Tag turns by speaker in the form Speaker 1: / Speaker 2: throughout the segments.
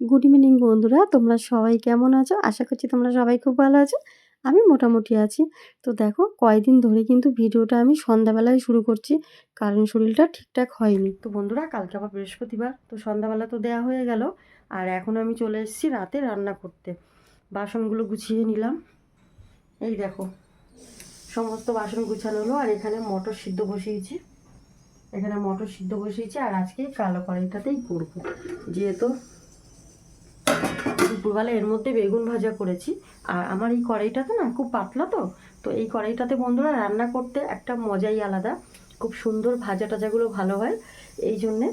Speaker 1: Good evening বন্ধুরা। তোমরা সবাই কেমন আছো? আশা করছি তোমরা সবাই খুব ভালো আছো। আমি মোটামুটি আছি। তো দেখো কয়দিন ধরে কিন্তু ভিডিওটা আমি সন্ধ্যাবেলায় শুরু করছি, কারণ শরীরটা ঠিকঠাক হয়নি। তো বন্ধুরা, কালকে আবার বৃহস্পতিবার, তো সন্ধ্যাবেলা তো দেয়া হয়ে গেল। আর এখন আমি চলে এসেছি রাতে রান্না করতে। বাসনগুলো গুছিয়ে নিলাম। এই দেখো, সমস্ত বাসন গুছানো হলো। আর এখানে মটর সিদ্ধ বসিয়েছি। এখানে মটর সিদ্ধ বসিয়েছি। আর আজকে কালো কড়াইটাতেই করব। যেহেতু দুপুরবেলা এর মধ্যে বেগুন ভাজা করেছি। আর আমার এই কড়াইটাতে না খুব পাতলা তো তো এই কড়াইটাতে বন্ধুরা রান্না করতে একটা মজাই আলাদা। খুব সুন্দর ভাজা টাজাগুলো ভালো হয়। এই জন্যে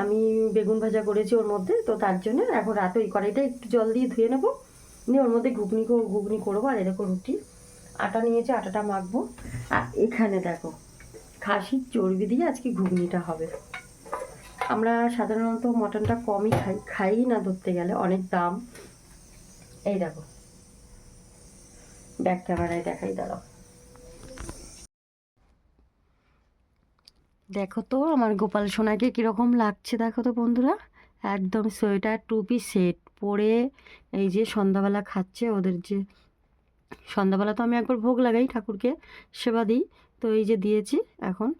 Speaker 1: আমি বেগুন ভাজা করেছি ওর মধ্যে, তো তার জন্য এখন রাতে ওই কড়াইটা একটু জল দিয়ে ধুয়ে নেব। নিয়ে ওর মধ্যে ঘুগনি ঘুগনি করব আর এরকম রুটি। আটা নিয়েছি, আটাটা মাখবো। আর এখানে দেখো, খাসির চর্বি দিয়ে আজকে ঘুগনিটা হবে। আমরা সাধারণত মটনটা কমই খাই খাই না ধরতে গেলে, অনেক দাম। এই দেখো। ব্যাক ক্যামেরায় দেখাই, দাঁড়াও। দেখো তো, আমার গোপাল সোনাকে কীরকম লাগছে দেখো তো বন্ধুরা। একদম সোয়েটার টুপি সেট পরে এই যে সন্ধ্যাবেলা খাচ্ছে ওদের যে, সন্ধ্যাবেলা তো আমি একবার ভোগ লাগাই ঠাকুরকে সেবা দিই, তো এই যে দিয়েছি এখন।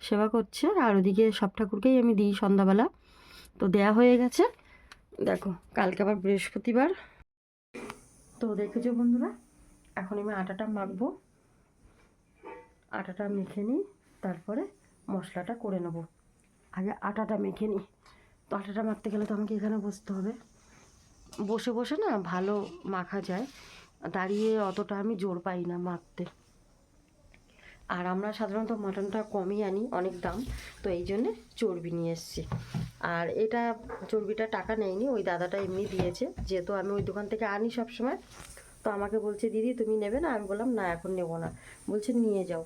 Speaker 1: সেবা করছে। আর ওদিকে সব ঠাকুরকেই আমি দিই সন্ধ্যাবেলা। তো দেয়া হয়ে গেছে। দেখো, কালকে আবার বৃহস্পতিবার। তো দেখেছ বন্ধুরা, এখন আমি আটাটা মাখবো। আটাটা মেখে নিই, তারপরে মশলাটা করে নেব। আগে আটাটা মেখে নিই। তো আটাটা মাখতে গেলে তো আমাকে এখানে বসতে হবে। বসে বসে না ভালো মাখা যায়। দাঁড়িয়ে অতটা আমি জোর পাই না মাখতে। আর আমরা সাধারণত মাটনটা কমই আনি, অনেক দাম। তো এই জন্যে চর্বি নিয়ে এসেছি। আর এটা চর্বিটা টাকা নেয়নি, ওই দাদাটা এমনি দিয়েছে। যেহেতু আমি ওই দোকান থেকে আনি সব সময় তো আমাকে বলছে, দিদি, তুমি নেবে না? আমি বললাম, না, এখন নেব না। বলছে, নিয়ে যাও।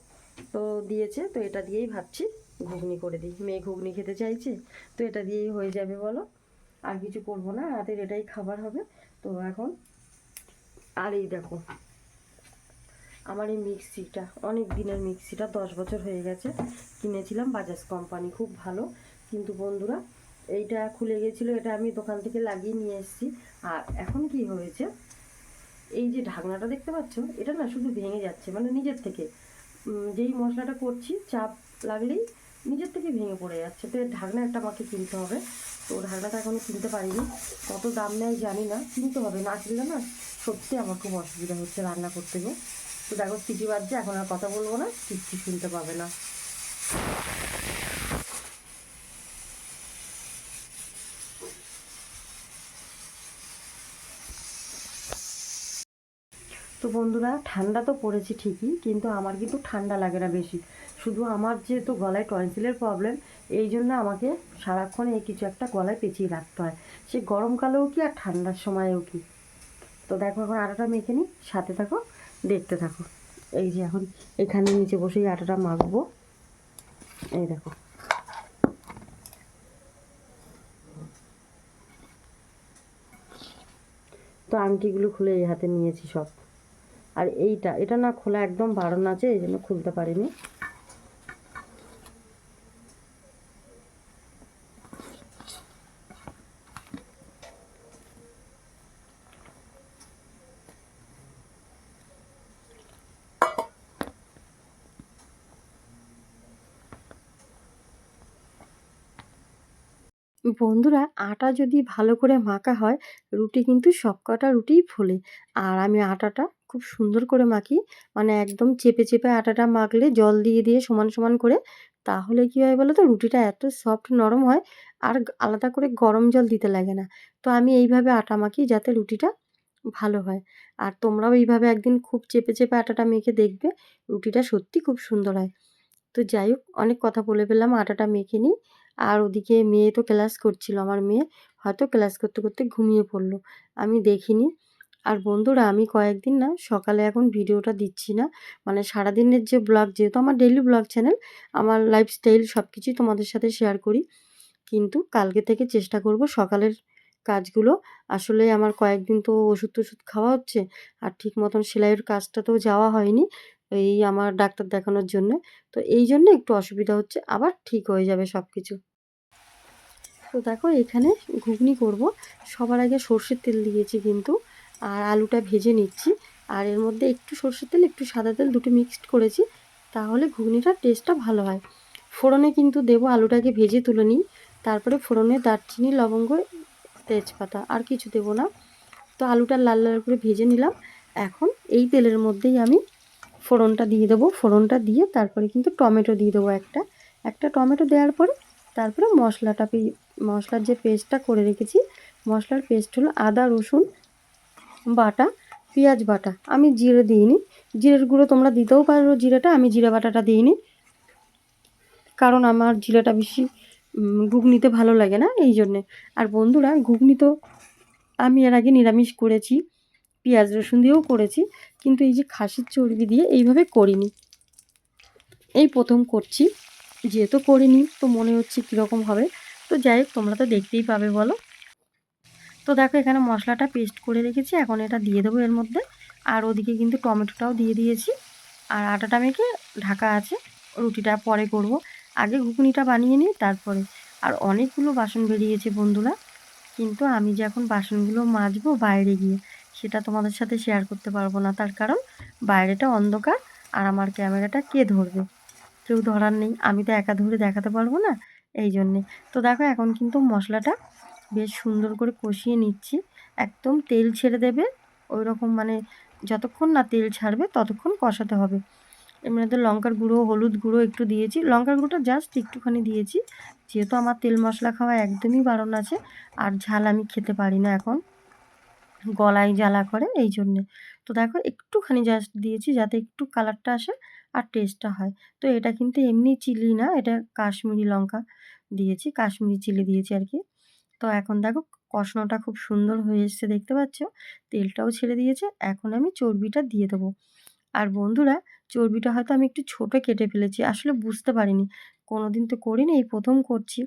Speaker 1: তো দিয়েছে, তো এটা দিয়েই ভাবছি, ঘুগনি করে দিই। মেয়ে ঘুগনি খেতে চাইছে, তো এটা দিয়েই হয়ে যাবে বলো। আর কিছু করব না, রাতের এটাই খাবার হবে। তো এখন, আর এই দেখো আমার এই মিক্সিটা, অনেক দিনের মিক্সিটা, দশ বছর হয়ে গেছে, কিনেছিলাম বাজাজ কোম্পানি, খুব ভালো। কিন্তু বন্ধুরা, এইটা খুলে গেছিল, এটা আমি দোকান থেকে লাগিয়ে নিয়ে এসেছি। আর এখন কি হয়েছে, এই যে ঢাকনাটা দেখতে পাচ্ছ, এটা না শুধু ভেঙে যাচ্ছে মানে নিজের থেকে। যেই মশলাটা করছি, চাপ লাগলেই নিজের থেকে ভেঙে পড়ে যাচ্ছে। তো এর ঢাকনা একটা আমাকে কিনতে হবে। তো ঢাকনাটা এখনও কিনতে পারিনি। কত দাম নেয় জানি না, কিনতে হবে। না কিনলে না সত্যি আমার খুব অসুবিধা হচ্ছে রান্না করতে গিয়ে। তো দেখো সিটি বাজছে, এখন আর কথা বলব না, কিচ্ছু শুনতে পাবে না। তো বন্ধুরা, ঠান্ডা তো পড়েছে ঠিকই, কিন্তু আমার কিন্তু ঠান্ডা লাগে না বেশি। শুধু আমার যেহেতু গলায় টনসিলের প্রবলেম এই জন্য আমাকে সারাক্ষণ এই কিছু একটা গলায় পেঁচিয়ে রাখতে হয়। সে গরমকালেও কি আর ঠান্ডার সময়েও কি? তো দেখো, এখন আটাটা মেখে নিই, সাথে থাকো। দেখতে থাকো। এই যে এখন এখানে নিচে বসেই আটাটা মাখবো। এই দেখো। তো আংটিগুলো খুলে এই হাতে নিয়েছি সব। আর এইটা, এটা না খোলা একদম বারণ আছে, এই জন্য খুলতে পারিনি। বন্ধুরা আটা যদি ভালো করে মাখা হয়, রুটি কিন্তু সবকটা রুটিই ফোলে। আর আমি আটাটা খুব সুন্দর করে মাখি। মানে একদম চেপে চেপে আটাটা মাখলে জল দিয়ে দিয়ে সমান সমান করে, তাহলে কী হয় বলো তো রুটিটা এত সফট নরম হয় আর আলাদা করে গরম জল দিতে লাগে না। তো আমি এইভাবে আটা মাখি যাতে রুটিটা ভালো হয়। আর তোমরাও এইভাবে একদিন খুব চেপে চেপে আটাটা মেখে দেখবে, রুটিটা সত্যি খুব সুন্দর হয়। তো যাই হোক, অনেক কথা বলে ফেললাম, আটাটা মেখে নিই। আর ওদিকে মেয়ে তো ক্লাস করছিল, আমার মেয়ে হয়তো ক্লাস করতে করতে ঘুমিয়ে পড়ল। আমি দেখিনি। আর বন্ধুরা, আমি কয়েকদিন না সকালে এখন ভিডিওটা দিচ্ছি না। মানে সারাদিনের যে ব্লগ, যেহেতু আমার ডেইলি ব্লগ চ্যানেল আমার লাইফস্টাইল সব কিছুই তোমাদের সাথে শেয়ার করি। কিন্তু কালকে থেকে চেষ্টা করব সকালের কাজগুলো। আসলে আমার কয়েকদিন তো ওষুধ টষুধ খাওয়া হচ্ছে, আর ঠিক মতন সেলাইয়ের কাজটা তো যাওয়া হয়নি। এই আমার ডাক্তার দেখানোর জন্য। তো এই জন্য একটু অসুবিধা হচ্ছে, আবার ঠিক হয়ে যাবে সব কিছু তো দেখো এখানে ঘুগনি করব। সবার আগে সর্ষের তেল দিয়েছি কিন্তু, আর আলুটা ভেজে নিচ্ছি। আর এর মধ্যে একটু সর্ষের তেল, একটু সাদা তেল দুটো মিক্সড করেছি, তাহলে ঘুগনিটার টেস্টটা ভালো হয়। ফোড়নে কিন্তু দেবো আলুটাকে ভেজে তুলে নিই, তারপরে ফোড়নে দারচিনি, লবঙ্গ, তেজপাতা, আর কিছু দেবো না। তো আলুটা লাল লাল করে ভেজে নিলাম। এখন এই তেলের মধ্যেই আমি ফোড়নটা দিয়ে দেবো। ফোড়নটা দিয়ে তারপরে কিন্তু টমেটো দিয়ে দেবো একটা। একটা টমেটো দেওয়ার পরে তারপরে মশলাটা মশলার যে পেস্টটা করে রেখেছি, মশলার পেস্ট হলো আদা, রসুন বাটা, পেঁয়াজ বাটা। আমি জিরে দিইনি। জিরের গুঁড়ো তোমরা দিতেও পারো জিরেটা, আমি জিরে বাটাটা দিইনি। কারণ আমার জিরেটা বেশি ঘুগনিতে ভালো লাগে না, এই জন্যে। আর বন্ধুরা, ঘুগনি তো আমি এর আগে নিরামিষ করেছি। পেঁয়াজ রসুন দিয়েও করেছি, কিন্তু এই যে খাসির চর্বি দিয়ে এইভাবে করিনি। এই প্রথম করছি, যেহেতু করিনি, তো মনে হচ্ছে কীরকম হবে। তো যাই হোক, তোমরা তো দেখতেই পাবে, বলো। তো দেখো, এখানে মশলাটা পেস্ট করে রেখেছি, এখন এটা দিয়ে দেবো এর মধ্যে। আর ওদিকে কিন্তু টমেটোটাও দিয়ে দিয়েছি। আর আটাটা মেখে ঢাকা আছে, রুটিটা পরে করব। আগে ঘুগনিটা বানিয়ে নিই, তারপরে। আর অনেকগুলো বাসন বেরিয়েছে বন্ধুরা, কিন্তু আমি যে এখন বাসনগুলো মাজবো বাইরে গিয়ে। সেটা তোমাদের সাথে শেয়ার করতে পারব না। তার কারণ বাইরেটা অন্ধকার আর আমার ক্যামেরাটা কে ধরবে? কেউ ধরার নেই। আমি তো একা ধরে দেখাতে পারব না এই জন্যে। তো দেখো, এখন কিন্তু মশলাটা বেশ সুন্দর করে কষিয়ে নিচ্ছি। একদম তেল ছেড়ে দেবে। ওই রকম মানে যতক্ষণ না তেল ছাড়বে ততক্ষণ কষাতে হবে। এর মধ্যে লঙ্কার গুঁড়ো, হলুদ গুঁড়ো একটু দিয়েছি। লঙ্কার গুঁড়োটা জাস্ট একটুখানি দিয়েছি। যেহেতু আমার তেল মশলা খাওয়া একদমই বারণ আছে, আর ঝাল আমি খেতে পারি না এখন। গলায় জ্বালা করে, এই জন্যে। তো দেখো, একটুখানি জাস্ট দিয়েছি যাতে একটু কালারটা আসে আর টেস্টটা হয়। তো এটা কিন্তু এমনি চিলি না, এটা কাশ্মীরি লঙ্কা দিয়েছি, কাশ্মীরি চিলি দিয়েছি আর কি। তো এখন দেখো, কষানোটা খুব সুন্দর হয়ে এসছে, দেখতে পাচ্ছ? তেলটাও ছেড়ে দিয়েছে, এখন আমি চর্বিটা দিয়ে দেবো। আর বন্ধুরা, চর্বিটা হয়তো আমি একটু ছোটো কেটে ফেলেছি, আসলে বুঝতে পারিনি। কোনো দিন তো করিনি, এই প্রথম করছি।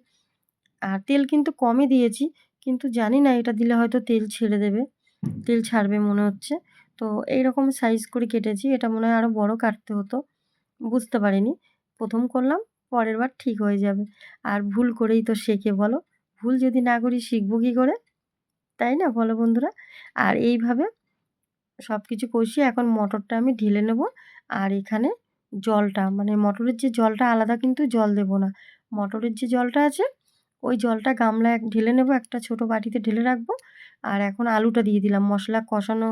Speaker 1: আর তেল কিন্তু কমই দিয়েছি, কিন্তু জানি না এটা দিলে হয়তো তেল ছেড়ে দেবে। তেল ছাড়বে মনে হচ্ছে। তো এই রকম সাইজ করে কেটেছি, এটা মনে হয় আরও বড় কাটতে হতো। বুঝতে পারিনি। প্রথম করলাম, পরের বার ঠিক হয়ে যাবে। আর ভুল করেই তো শেখে, বলো? ভুল যদি না করি শিখব কী করে? তাই না, বলো বন্ধুরা? আর এইভাবে সব কিছু কষিয়ে এখন মটরটা আমি ঢেলে নেব। আর এখানে জলটা মানে মটরের যে জলটা আলাদা কিন্তু জল দেব না। মটরের যে জলটা আছে ওই জলটা গামলায় ঢেলে নেব, একটা ছোট বাটিতে ঢেলে রাখব। আর এখন আলুটা দিয়ে দিলাম, মশলা কষানো,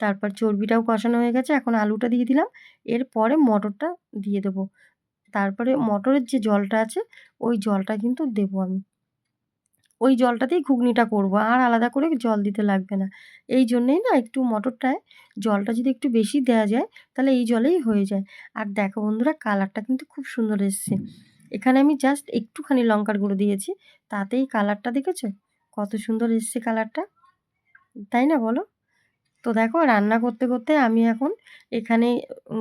Speaker 1: তারপর চর্বিটাও কষানো হয়ে গেছে, এখন আলুটা দিয়ে দিলাম। এরপরে মটরটা দিয়ে দেবো। তারপরে মটরের যে জলটা আছে, ওই জলটা কিন্তু দেবো আমি। ওই জলটাতেই ঘুগনিটা করব, আর আলাদা করে জল দিতে লাগবে না। এই জন্যেই না একটু মটরটায় জলটা যদি একটু বেশি দেওয়া যায়, তাহলে এই জলেই হয়ে যায়। আর দেখো বন্ধুরা, কালারটা কিন্তু খুব সুন্দর এসছে। এখানে আমি জাস্ট একটুখানি লঙ্কার গুঁড়ো দিয়েছি। তাতেই কালারটা দেখেছ? কত সুন্দর এসছে কালারটা তাই না বলো? তো দেখো, রান্না করতে করতে আমি এখন এখানে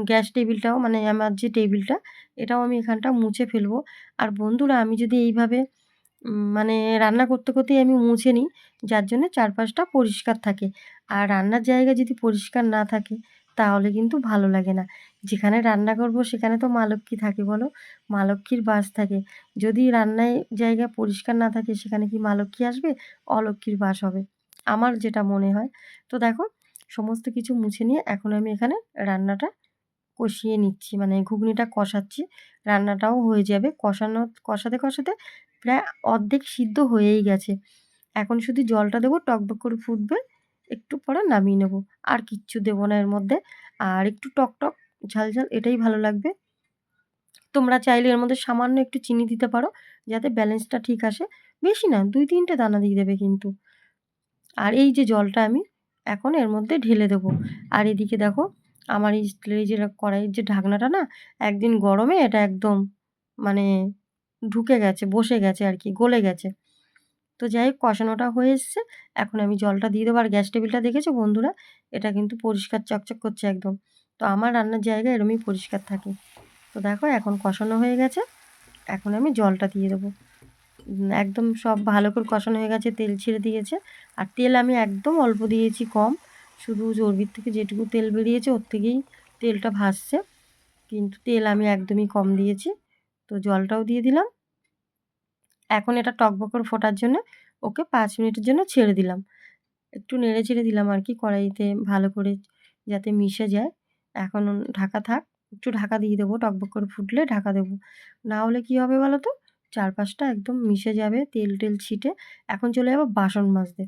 Speaker 1: গ্যাস টেবিলটাও মানে আমার যে টেবিলটা, এটাও আমি এখানটা মুছে ফেলব। আর বন্ধুরা, আমি যদি এইভাবে মানে রান্না করতে করতেই আমি মুছে নিই, যার জন্য চারপাশটা পরিষ্কার থাকে। আর রান্নার জায়গা যদি পরিষ্কার না থাকে তাহলে কিন্তু ভালো লাগে না। যেখানে রান্না করব সেখানে তো মা লক্ষ্মী থাকে বলো? মা লক্ষ্মীর বাস থাকে। যদি রান্নায় জায়গা পরিষ্কার না থাকে সেখানে কি মা লক্ষ্মী আসবে? অলক্ষ্মীর বাস হবে। আমার যেটা মনে হয়। তো দেখো, সমস্ত কিছু মুছে নিয়ে এখন আমি এখানে রান্নাটা কষিয়ে নিচ্ছি। মানে ঘুগনিটা কষাচ্ছি। রান্নাটাও হয়ে যাবে। কষানো, কষাতে কষাতে প্রায় অর্ধেক সিদ্ধ হয়েই গেছে। এখন শুধু জলটা দেবো, টকবক করে ফুটবে। একটু পরে নামিয়ে নেব। আর কিচ্ছু দেবো না এর মধ্যে। আর একটু টক টক, ঝাল ঝাল, এটাই ভালো লাগবে। তোমরা চাইলে এর মধ্যে সামান্য একটু চিনি দিতে পারো, যাতে ব্যালেন্সটা ঠিক আসে। বেশি না, দুই তিনটে দানা দিয়ে দেবে কিন্তু। আর এই যে জলটা আমি এখন এর মধ্যে ঢেলে দেবো। আর এদিকে দেখো, আমার এই স্টিলের যে কড়াইয়ের যে ঢাকনাটা না, একদিন গরমে এটা একদম মানে ঢুকে গেছে, বসে গেছে আর কি, গলে গেছে। তো যাই হোক কষানোটা হয়ে এসছে। এখন আমি জলটা দিয়ে দেবো। আর গ্যাস টেবিলটা দেখেছ বন্ধুরা? এটা কিন্তু পরিষ্কার চকচক করছে একদম। তো আমার রান্নার জায়গা এরমই পরিষ্কার থাকে। তো দেখো এখন কষানো হয়ে গেছে। এখন আমি জলটা দিয়ে দেবো। একদম সব ভালো করে কষানো হয়ে গেছে, তেল ছেড়ে দিয়েছে। আর তেল আমি একদম অল্প দিয়েছি কম। শুধু চর্বির থেকে যেটুকু তেল বেরিয়েছে, ওর থেকেই তেলটা ভাসছে। কিন্তু তেল আমি একদমই কম দিয়েছি। তো জলটাও দিয়ে দিলাম। এখন এটা টকবক করে ফোটার জন্য ওকে পাঁচ মিনিটের জন্য ছেড়ে দিলাম। একটু নেড়ে ছেড়ে দিলাম আর কি কড়াইতে ভালো করে যাতে মিশে যায়। এখন ঢাকা থাক, একটু ঢাকা দিয়ে দেবো টকবক করে ফুটলে ঢাকা দেবো। না হলে কী হবে বলো তো? চারপাশটা একদম মিশে যাবে, তেল টেল ছিটে। এখন চলে যাব বাসন মাজতে।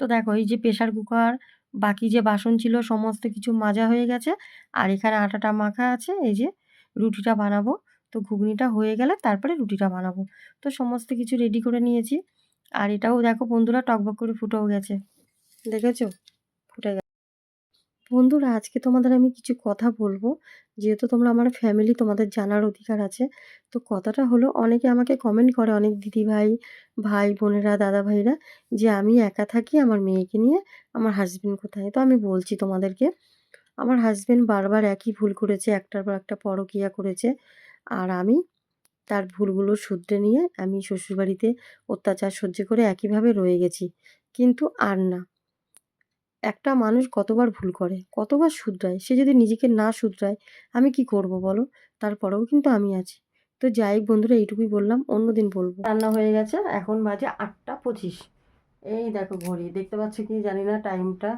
Speaker 1: তো দেখো এই যে প্রেশার কুকার, বাকি যে বাসন ছিল সমস্ত কিছু মাজা হয়ে গেছে। আর এখানে আটাটা মাখা আছে, এই যে রুটিটা বানাবো। তো ঘুগনিটা হয়ে গেলে তারপরে রুটিটা বানাবো। তো সমস্ত কিছু রেডি করে নিয়েছি। আর এটাও দেখো বন্ধুরা টকবক করে ফুটেও গেছে। দেখেছ? ফুটে গেছে। বন্ধুরা, আজকে তোমাদের আমি কিছু কথা বলব। যেহেতু তোমরা আমার ফ্যামিলি তোমাদের জানার অধিকার আছে। তো কথাটা হলো, অনেকে আমাকে কমেন্ট করে, অনেক দিদিভাই, ভাই, বোনেরা দাদা ভাইরা যে আমি একা থাকি আমার মেয়েকে নিয়ে, আমার হাজব্যান্ড কোথায়? তো আমি বলছি তোমাদেরকে, আমার হাজবেন্ড বারবার একই ভুল করেছে, একটার পর একটা পরকিয়া করেছে। আর আমি তার ভুলগুলো শুধরে নিয়ে আমি শ্বশুরবাড়িতে অত্যাচার সহ্য করে একইভাবে রয়ে গেছি। কিন্তু আর না। একটা মানুষ কতবার ভুল করে, কতবার শুধরায়, সে যদি নিজেকে না শুধরায়, আমি কি করব বলো? তারপরেও কিন্তু আমি আছি। তো যাই বন্ধুরা, এইটুকুই বললাম অন্য দিন বলব। রান্না হয়ে গেছে, এখন বাজে আটটা পঁচিশ। এই দেখো ঘড়ি, দেখতে পাচ্ছ কি জানি না টাইমটা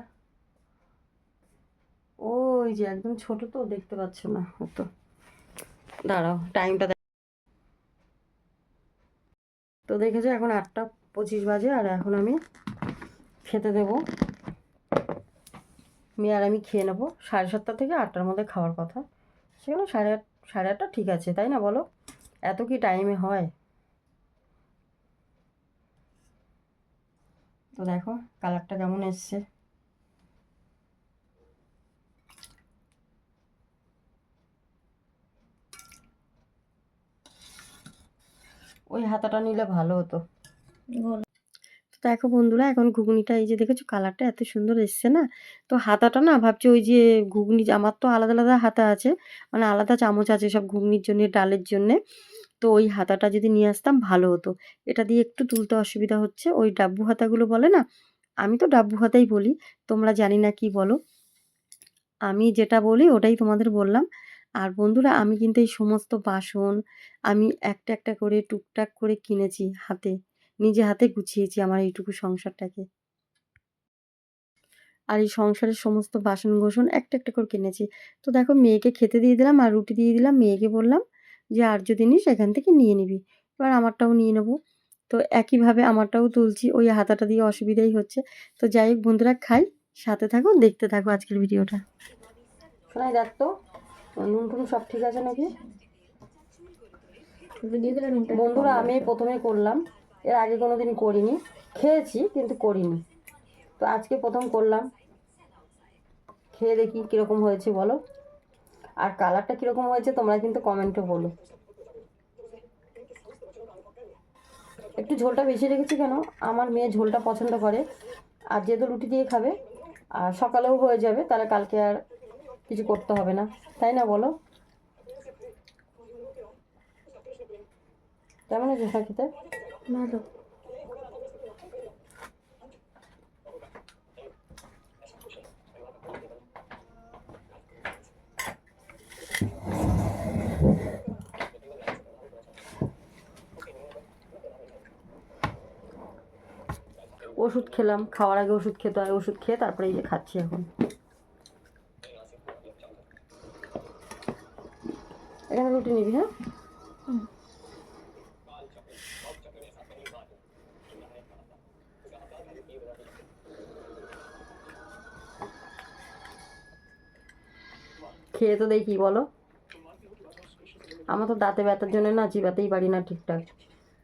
Speaker 1: ওই যে একদম ছোট তো, দেখতে পাচ্ছ না তো দাঁড়াও টাইমটা তো দেখেছ এখন আটটা পঁচিশ বাজে আর এখন আমি খেতে দেবো। মেয়ে আর আমি খেয়ে নেব। সাড়ে সাতটা থেকে আটটার মধ্যে খাওয়ার কথা। সেখানে সাড়ে আট, সাড়ে আটটা ঠিক আছে, তাই না বলো? এত কি টাইমে হয়? তো দেখো কালারটা কেমন এসছে ওই হাতাটা নিলে ভালো হতো। তো দেখো বন্ধুরা এখন ঘুগনিটা এই যে দেখেছ কালারটা এত সুন্দর এসছে না? তো হাতাটা না ভাবছি ওই যে ঘুগনি আমার তো আলাদা আলাদা হাতা আছে মানে আলাদা চামচ আছে সব ঘুগনির জন্য ডালের জন্যে। তো ওই হাতাটা যদি নিয়ে আসতাম ভালো হতো। এটা দিয়ে একটু তুলতে অসুবিধা হচ্ছে ওই ডাব্বু হাতাগুলো বলে না? আমি তো ডাব্বু হাতাই বলি তোমরা জানি না কি বলো। আমি যেটা বলি ওটাই তোমাদের বললাম। আর বন্ধুরা, আমি কিন্তু এই সমস্ত বাসন আমি একটা একটা করে টুকটাক করে কিনেছি হাতে। নিজে হাতে গুছিয়েছি আমার এইটুকু সংসারটাকে। আর এই সংসারের সমস্ত বাসন গোসন একটা একটা করে কিনেছি। তো দেখো, মেয়েকে খেতে দিয়ে দিলাম আর রুটি দিয়ে দিলাম। মেয়েকে বললাম যে, আর যদি নিস, এখান থেকে নিয়ে নিবি। এবার আমারটাও নিয়ে নেব। তো একইভাবে আমারটাও তুলছি। ওই হাতাটা দিয়ে অসুবিধাই হচ্ছে। তো যাই হোক, বন্ধুরা, খাই। সাথে থাকো, দেখতে থাকো আজকের ভিডিওটা। শোনাই দেখ তো নুন টুন সব ঠিক আছে নাকি? বন্ধুরা আমি প্রথমে করলাম। এর আগে কোনো দিন করিনি। খেয়েছি কিন্তু করিনি। তো আজকে প্রথম করলাম। খেয়ে দেখি কীরকম হয়েছে বলো। আর কালারটা কীরকম হয়েছে তোমরা কিন্তু কমেন্টে বলো। একটু ঝোলটা বেশি রেখেছি কেন? আমার মেয়ে ঝোলটা পছন্দ করে। আর যেহেতু রুটি দিয়ে খাবে আর সকালেও হয়ে যাবে তাহলে কালকে আর কিছু করতে হবে না। তাই না বলো? কেমন আছে খেতে
Speaker 2: ভালো।
Speaker 1: ওষুধ খেলাম খাওয়ার আগে ওষুধ খেতে হয় ওষুধ খেয়ে তারপরে এই যে খাচ্ছি এখন। হ্যাঁ। খেয়ে তো দেখি, বলো। আমার তো দাঁতে ব্যথার জন্য না চিবাতেই পারি না ঠিকঠাক।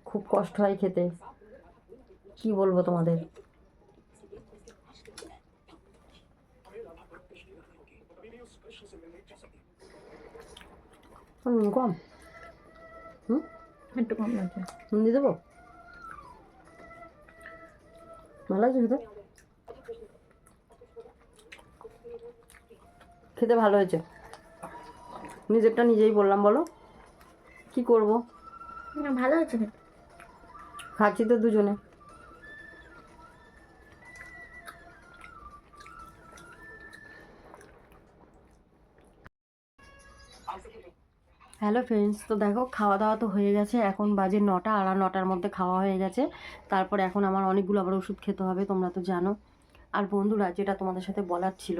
Speaker 1: খুব কষ্ট হয় খেতে। কি বলব তোমাদের? নুন কম হুম
Speaker 2: একটু কম লাগছে
Speaker 1: নুন দিয়ে দেবো ভালো লাগছে খেতে খেতে ভালো হয়েছে। নিজেরটা নিজেই বললাম বলো। কি করব?
Speaker 2: ভালো হয়েছে।
Speaker 1: খাচ্ছি তো দুজনে। হ্যালো ফ্রেন্ডস তো দেখো খাওয়া দাওয়া তো হয়ে গেছে। এখন বাজে নটা আর নটার মধ্যে খাওয়া হয়ে গেছে। তারপর এখন আমার অনেকগুলো আবার ওষুধ খেতে হবে, তোমরা তো জানো। আর বন্ধুরা, যেটা তোমাদের সাথে বলার ছিল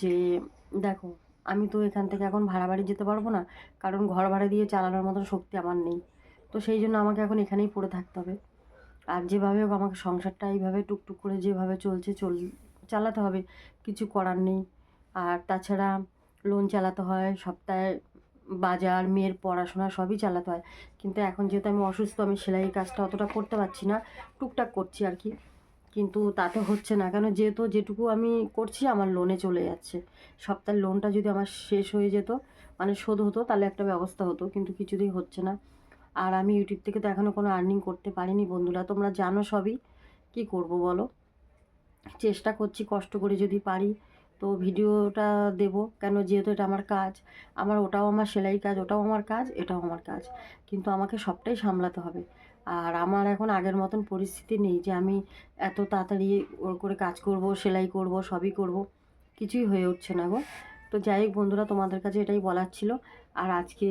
Speaker 1: যে, দেখো, আমি তো এখান থেকে এখন ভাড়া বাড়ি যেতে পারব না, কারণ ঘর ভাড়া দিয়ে চালানোর মতন শক্তি আমার নেই। তো সেই জন্য আমাকে এখন এখানেই পড়ে থাকতে হবে। আর যেভাবে হোক, আমাকে সংসারটা এইভাবে টুকটুক করে যেভাবে চলছে, চল, চালাতে হবে, কিছু করার নেই। আর তাছাড়া লোন চালাতে হয়, সপ্তাহে বাজার, মেয়ের পড়াশোনা সবই চালাতে হয়। কিন্তু এখন যেহেতু আমি অসুস্থ, আমি সেলাইয়ের কাজটা অতটা করতে পারছি না, টুকটাক করছি আর কি। কিন্তু তাতে হচ্ছে না, কেন যেহেতু যেটুকু আমি করছি, আমার লোনে চলে যাচ্ছে। সপ্তাহের লোনটা যদি আমার শেষ হয়ে যেত মানে শোধ হতো, তাহলে একটা ব্যবস্থা হতো, কিন্তু কিছুতেই হচ্ছে না। আর আমি ইউটিউব থেকে তো এখনও কোনো আর্নিং করতে পারিনি বন্ধুরা, তোমরা জানো সবই। কি করব বলো? চেষ্টা করছি, কষ্ট করে যদি পারি তো ভিডিওটা দেব কেন? যেহেতু এটা আমার কাজ। আমার ওটাও আমার সেলাই কাজ, ওটাও আমার কাজ, এটাও আমার কাজ। কিন্তু আমাকে সবটাই সামলাতে হবে। আর আমার এখন আগের মতন পরিস্থিতি নেই যে আমি এত তাড়াতাড়ি ওর করে কাজ করব, সেলাই করব, সবই করব। কিছুই হয়ে উঠছে না গো। তো যাই হোক বন্ধুরা, তোমাদের কাছে এটাই বলার ছিল। আর আজকে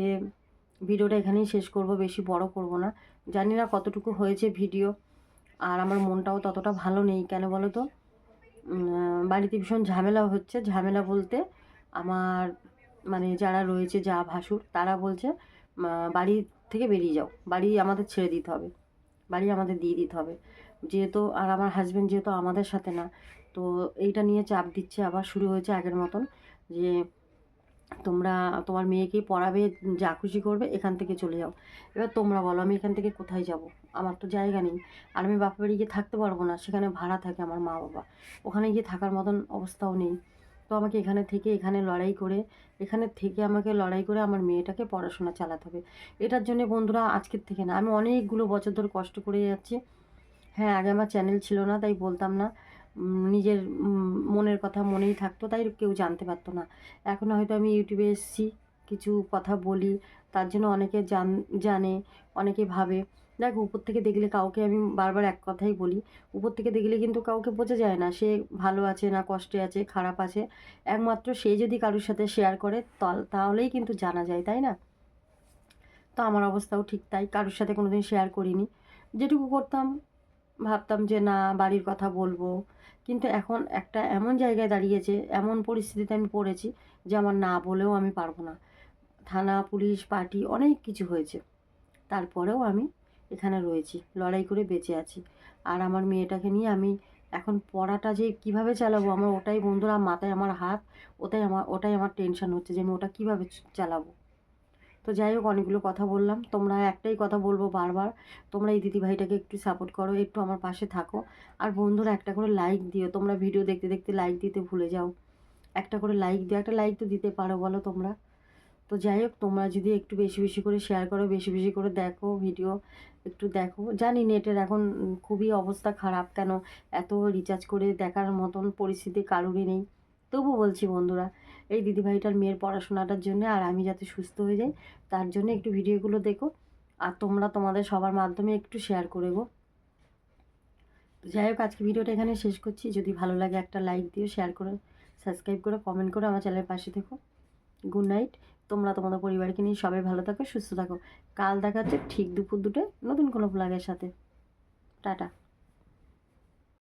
Speaker 1: ভিডিওটা এখানেই শেষ করব, বেশি বড় করব না। জানি না কতটুকু হয়েছে ভিডিও, আর আমার মনটাও ততটা ভালো নেই। কেন বলো তো? বাড়িতে ভীষণ ঝামেলা হচ্ছে। ঝামেলা বলতে আমার মানে যারা রয়েছে, যা ভাসুর, তারা বলছে বাড়ি থেকে বেরিয়ে যাও। বাড়ি আমাদের ছেড়ে দিতে হবে। বাড়ি আমাদের দিয়ে দিতে হবে। যেহেতু আর আমার হাজব্যান্ড যেহেতু আমাদের সাথে না, তো এইটা নিয়ে চাপ দিচ্ছে আবার শুরু হয়েছে আগের মতন যে তোমরা, তোমার মেয়েকে পড়াবে, যা খুশি করবে, এখান থেকে চলে যাও। এবার তোমরা বলো, আমি এখান থেকে কোথায় যাব? আমার তো জায়গা নেই। আর আমি বাপের বাড়ি গিয়ে থাকতে পারব না, সেখানে ভাড়া থাকে আমার মা বাবা। ওখানে গিয়ে থাকার মতন অবস্থাও নেই। তো আমাকে এখানে থেকে এখানে লড়াই করে, এখানে থেকে আমাকে লড়াই করে আমার মেয়েটাকে পড়াশোনা চালাতে হবে। এটার জন্য বন্ধুরা আজকের থেকে না, আমি অনেকগুলো বছর ধরে কষ্ট করে যাচ্ছি। হ্যাঁ আগে আমার চ্যানেল ছিল না, তাই বলতাম না। নিজের মনের কথা মনেই থাকতো, তাই কেউ জানতে পারতো না। এখন হয়তো আমি ইউটিউবে এসেছি, কিছু কথা বলি, তার জন্য অনেকে জান, জানে, অনেকে ভাবে। দেখ, উপর থেকে দেখলে কাউকে আমি বারবার এক কথাই বলি, উপর থেকে দেখলে কিন্তু কাউকে বোঝা যায় না সে ভালো আছে না কষ্টে আছে, খারাপ আছে। একমাত্র সে যদি কারোর সাথে শেয়ার করে তাহলেই কিন্তু জানা যায়, তাই না? তো আমার অবস্থাও ঠিক তাই, কারোর সাথে কোনোদিন শেয়ার করিনি। যেটুকু করতাম, ভাবতাম যে না, বাড়ির কথা বলব। কিন্তু এখন একটা এমন জায়গায় দাঁড়িয়েছে, এমন পরিস্থিতিতে আমি পড়েছি যে আমার না বলেও আমি পারব না। থানা, পুলিশ, পার্টি অনেক কিছু হয়েছে। তারপরেও আমি এখানে রয়েছি, লড়াই করে বেঁচে আছি। আর আমার মেয়েটাকে নিয়ে আমি এখন পড়াটা যে কীভাবে চালাবো? আমার ওটাই বন্ধুরা মাথায় আমার হাত, ওটাই আমার ওটাই আমার টেনশন হচ্ছে যে আমি ওটা কীভাবে চালাবো? তো যাই হোক, অনেকগুলো কথা বললাম। তোমরা একটাই কথা বলব বারবার, তোমরা এই দিদিভাইটাকে একটু সাপোর্ট করো, একটু আমার পাশে থাকো। আর বন্ধুরা, একটা করে লাইক দিও। তোমরা ভিডিও দেখতে দেখতে লাইক দিতে ভুলে যাও। একটা করে লাইক দিও, একটা লাইক তো দিতে পারো বলো তোমরা। তো যাই হোক, তোমরা যদি একটু বেশি বেশি করে শেয়ার করো, বেশি বেশি করে দেখো ভিডিও একটু দেখো। জানি নেটের এখন খুবই অবস্থা খারাপ, কেন এত রিচার্জ করে দেখার মতন পরিস্থিতি কারোরই নেই। তবু বলছি বন্ধুরা, এই দিদিভাইটার মেয়ের পড়াশোনাটার জন্য আর আমি যাতে সুস্থ হয়ে যাই, তার জন্য একটু ভিডিওগুলো দেখো। আর তোমরা তোমাদের সবার মাধ্যমে একটু শেয়ার করে গো। তো যাই হোক, আজকে ভিডিওটা এখানে শেষ করছি। যদি ভালো লাগে একটা লাইক দিও শেয়ার করে সাবস্ক্রাইব করে কমেন্ট করে, আমার চ্যানেলের পাশে থেকো। গুড নাইট তোমরা তোমাদের পরিবারকে নিয়ে সবাই ভালো থাকো, সুস্থ থাকো। কাল দেখা হচ্ছে ঠিক দুপুর দুটোয় নতুন কোনো ব্লগের সাথে। টাটা।